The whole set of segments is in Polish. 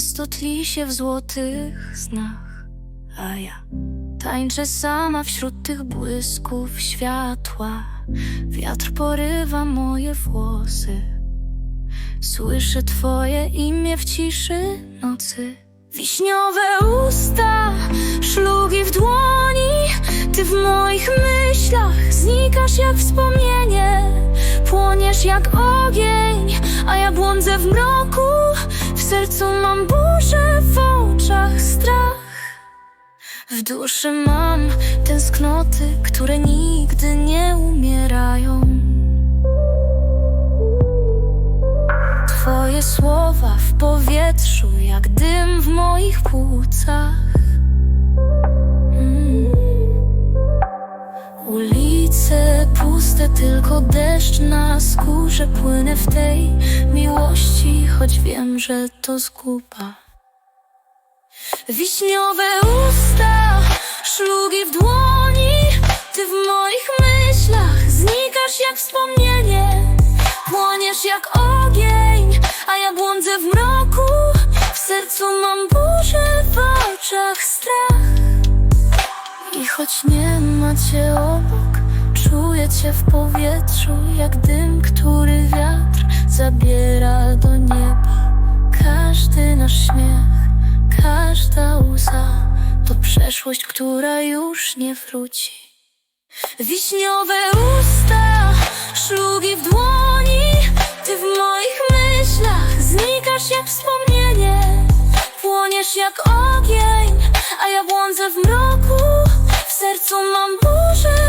Miasto tli się w złotych snach, a ja tańczę sama wśród tych błysków światła. Wiatr porywa moje włosy. Słyszę twoje imię w ciszy nocy. Wiśniowe usta, szlugi w dłoni. Ty w moich myślach znikasz jak wspomnienie. Płoniesz jak ogień, a ja błądzę w mroku. Sercu mam burzę, w oczach strach. W duszy mam tęsknoty, które nigdy nie umierają. Twoje słowa w powietrzu, jak dym w moich płucach. Tylko deszcz na skórze płynę w tej miłości, choć wiem, że to zguba. Wiśniowe usta, szlugi w dłoni, ty w moich myślach znikasz jak wspomnienie. Płoniesz jak ogień, a ja błądzę w mroku. W sercu mam burzę, w oczach strach. I choć nie ma cię obok, cię w powietrzu, jak dym, który wiatr zabiera do nieba. Każdy nasz śmiech, każda łza to przeszłość, która już nie wróci. Wiśniowe usta, szlugi w dłoni, ty w moich myślach znikasz jak wspomnienie. Płoniesz jak ogień, a ja błądzę w mroku. W sercu mam burzę,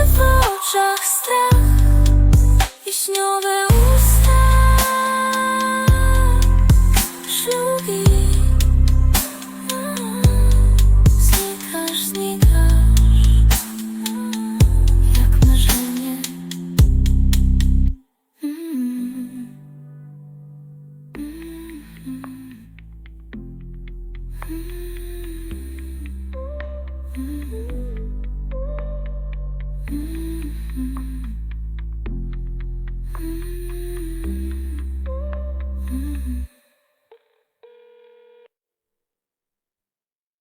Mm-hmm.